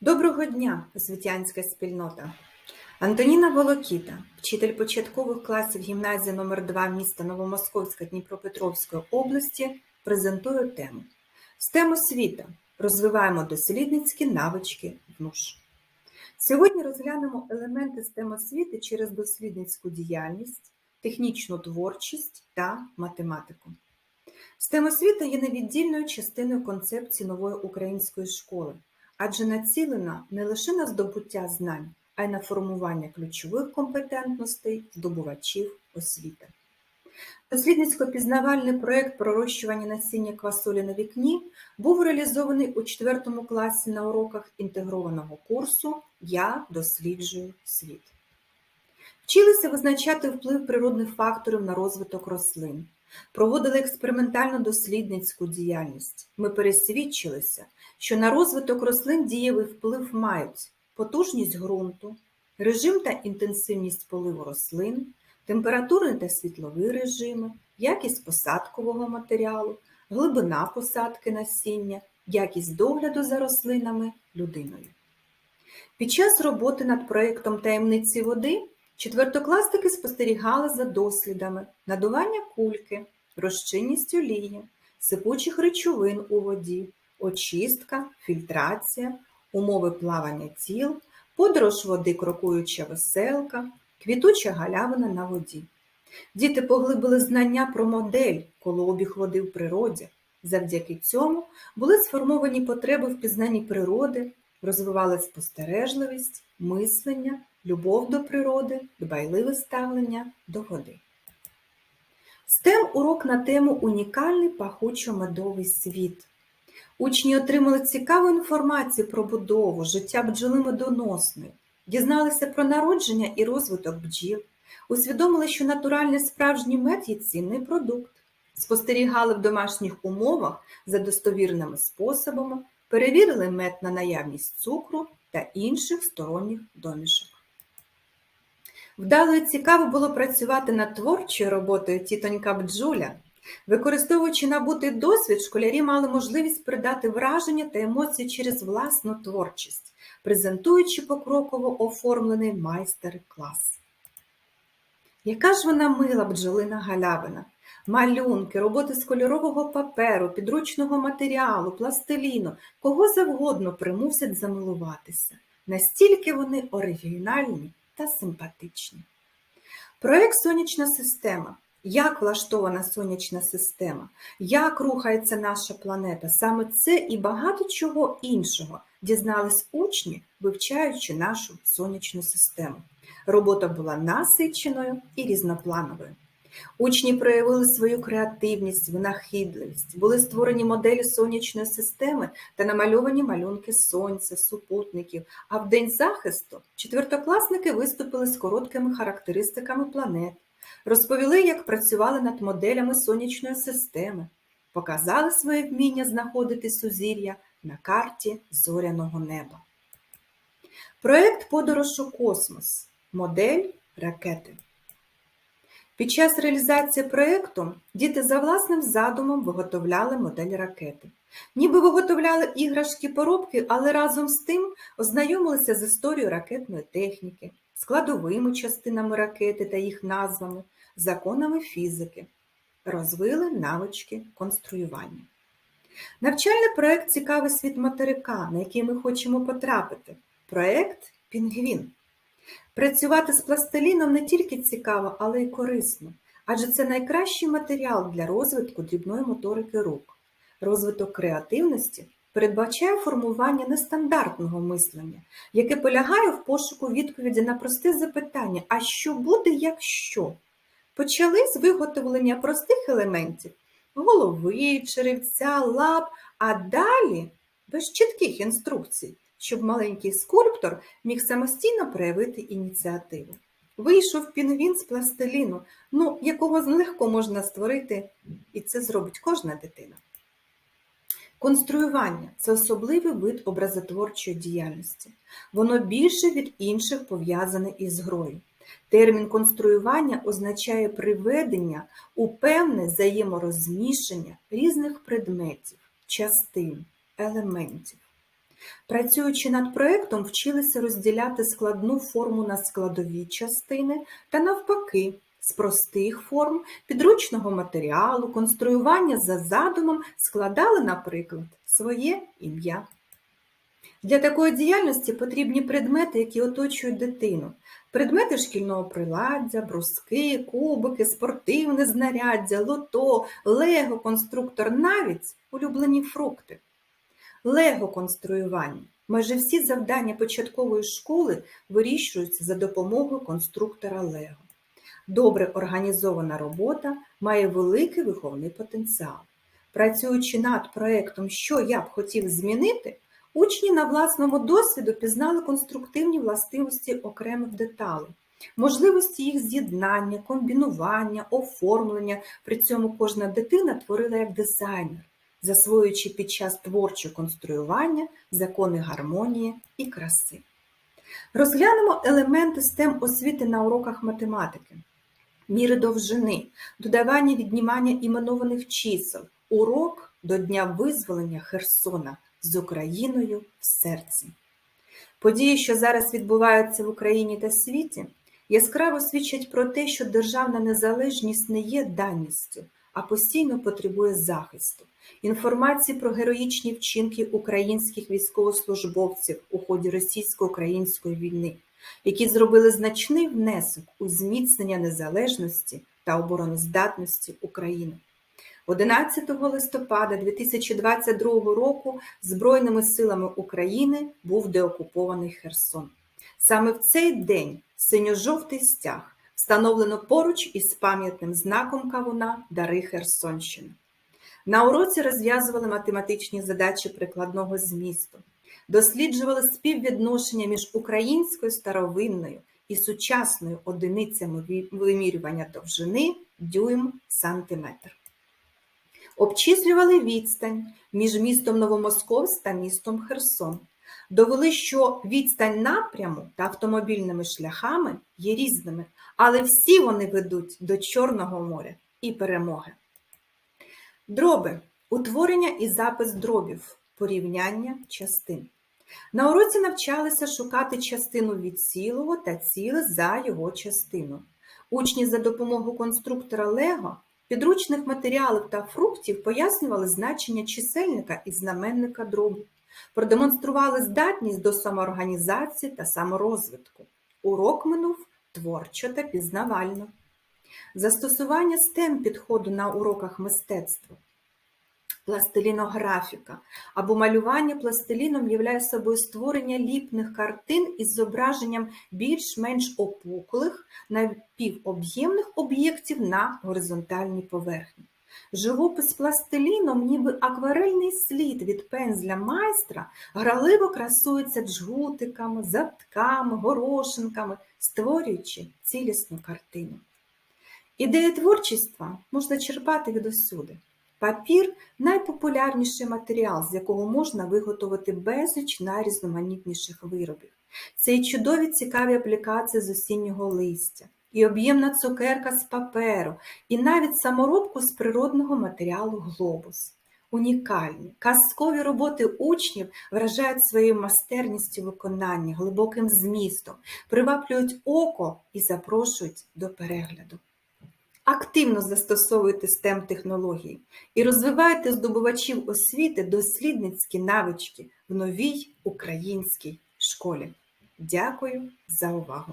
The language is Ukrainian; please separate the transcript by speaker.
Speaker 1: Доброго дня, освітянська спільнота! Антоніна Волокіта, вчитель початкових класів гімназії номер 2 міста Новомосковська Дніпропетровської області, презентує тему STEM освіта. Розвиваємо дослідницькі навички ВНУШ. Сьогодні розглянемо елементи STEM освіти через дослідницьку діяльність, технічну творчість та математику. STEM освіта є невіддільною частиною концепції нової української школи адже націлена не лише на здобуття знань, а й на формування ключових компетентностей здобувачів освіти. Дослідницько-пізнавальний проєкт пророщування насіння квасолі на вікні був реалізований у 4 класі на уроках інтегрованого курсу Я досліджую світ. Вчилися визначати вплив природних факторів на розвиток рослин, проводили експериментально дослідницьку діяльність. Ми пересвідчилися, що на розвиток рослин дієвий вплив мають потужність ґрунту, режим та інтенсивність поливу рослин, температурний та світловий режими, якість посадкового матеріалу, глибина посадки насіння, якість догляду за рослинами людиною. Під час роботи над проєктом таємниці води четвертокласники спостерігали за дослідами надування кульки, розчинність олії, сипучих речовин у воді, очистка, фільтрація, умови плавання тіл, подорож води крокуюча веселка, квітуча галявина на воді. Діти поглибили знання про модель колообіг води в природі. Завдяки цьому були сформовані потреби в пізнанні природи, розвивали спостережливість, мислення, любов до природи, дбайливе ставлення до води. STEM – урок на тему Унікальний пахучо-медовий світ. Учні отримали цікаву інформацію про будову, життя бджоли медоносної, дізналися про народження і розвиток бджіл, усвідомили, що натуральний справжній мед є цінний продукт, спостерігали в домашніх умовах за достовірними способами, перевірили мед на наявність цукру та інших сторонніх домішок. Вдало і цікаво було працювати над творчою роботою тітонька Бджуля. Використовуючи набутий досвід, школярі мали можливість передати враження та емоції через власну творчість, презентуючи покроково оформлений майстер-клас. Яка ж вона мила бджолина галявина, малюнки, роботи з кольорового паперу, підручного матеріалу, пластиліну, кого завгодно примусять замилуватися. Настільки вони оригінальні та симпатичні. Проект Сонячна система. Як влаштована сонячна система, як рухається наша планета, саме це і багато чого іншого дізнались учні, вивчаючи нашу сонячну систему. Робота була насиченою і різноплановою. Учні проявили свою креативність, винахідливість, були створені моделі сонячної системи та намальовані малюнки сонця, супутників. А в день захисту четвертокласники виступили з короткими характеристиками планет, розповіли, як працювали над моделями сонячної системи, показали своє вміння знаходити сузір'я на карті зоряного неба. Проект Подорож у космос. Модель ракети. Під час реалізації проєкту діти за власним задумом виготовляли модель ракети. Ніби виготовляли іграшки поробки, але разом з тим ознайомилися з історією ракетної техніки, складовими частинами ракети та їх назвами, законами фізики, розвили навички конструювання. Навчальний проєкт Цікавий світ материка, на який ми хочемо потрапити. Проєкт Пінгвін. Працювати з пластиліном не тільки цікаво, але й корисно, адже це найкращий матеріал для розвитку дрібної моторики рук. Розвиток креативності передбачає формування нестандартного мислення, яке полягає в пошуку відповіді на просте запитання: а що буде, якщо? Почали з виготовлення простих елементів голови, черевця, лап, а далі без чітких інструкцій щоб маленький скульптор міг самостійно проявити ініціативу. Вийшов пінгвін з пластиліну, ну, якого легко можна створити, і це зробить кожна дитина. Конструювання це особливий вид образотворчої діяльності. Воно більше від інших пов'язане із грою. Термін конструювання означає приведення у певне взаєморозміщення різних предметів, частин, елементів. Працюючи над проектом, вчилися розділяти складну форму на складові частини та навпаки, з простих форм підручного матеріалу, конструювання за задумом складали, наприклад, своє ім'я. Для такої діяльності потрібні предмети, які оточують дитину. Предмети шкільного приладдя, бруски, кубики, спортивне знаряддя, лото, лего, конструктор, навіть улюблені фрукти. Лего-конструювання. Майже всі завдання початкової школи вирішуються за допомогою конструктора Лего. Добре організована робота має великий виховний потенціал. Працюючи над проєктом, що я б хотів змінити, учні на власному досвіду пізнали конструктивні властивості окремих деталей, можливості їх з'єднання, комбінування, оформлення. При цьому кожна дитина творила як дизайнер, засвоюючи під час творчого конструювання закони гармонії і краси. Розглянемо елементи STEM освіти на уроках математики міри довжини, додавання віднімання іменованих чисел, урок до Дня визволення Херсона з Україною в серці. Події, що зараз відбуваються в Україні та світі, яскраво свідчать про те, що державна незалежність не є даністю, а постійно потребує захисту. Інформації про героїчні вчинки українських військовослужбовців у ході російсько-української війни які зробили значний внесок у зміцнення незалежності та обороноздатності України. 11 листопада 2022 року Збройними силами України був деокупований Херсон. Саме в цей день синьо-жовтий стяг встановлено поруч із пам'ятним знаком Кавуна Дари Херсонщини. На уроці розв'язували математичні задачі прикладного змісту досліджували співвідношення між українською старовинною і сучасною одиницями вимірювання довжини дюйм сантиметр. Обчислювали відстань між містом Новомосковськ та містом Херсон. Довели, що відстань напряму та автомобільними шляхами є різними, але всі вони ведуть до Чорного моря і перемоги. Дроби утворення і запис дробів, порівняння частин. На уроці навчалися шукати частину від цілого та ціле за його частину. Учні за допомогою конструктора Лего, підручних матеріалів та фруктів пояснювали значення чисельника і знаменника дробу, продемонстрували здатність до самоорганізації та саморозвитку. Урок минув творчо та пізнавально. Застосування STEM підходу на уроках мистецтва пластилінографіка або малювання пластиліном являє собою створення ліпних картин із зображенням більш-менш опуклих, напівоб'ємних об'єктів на горизонтальній поверхні. Живопис пластиліном, ніби акварельний слід від пензля майстра, граливо красується джгутиками, завтками, горошинками, створюючи цілісну картину. Ідеї творчіства можна черпати від усюди. Папір найпопулярніший матеріал, з якого можна виготовити безліч найрізноманітніших виробів. Це і чудові цікаві аплікації з осіннього листя, і об'ємна цукерка з паперу, і навіть саморобку з природного матеріалу глобус. Унікальні, казкові роботи учнів вражають своєю майстерністю виконання, глибоким змістом, приваблюють око і запрошують до перегляду. Активно застосовуйте STEM технології і розвивайте здобувачів освіти дослідницькі навички в новій українській школі. Дякую за увагу!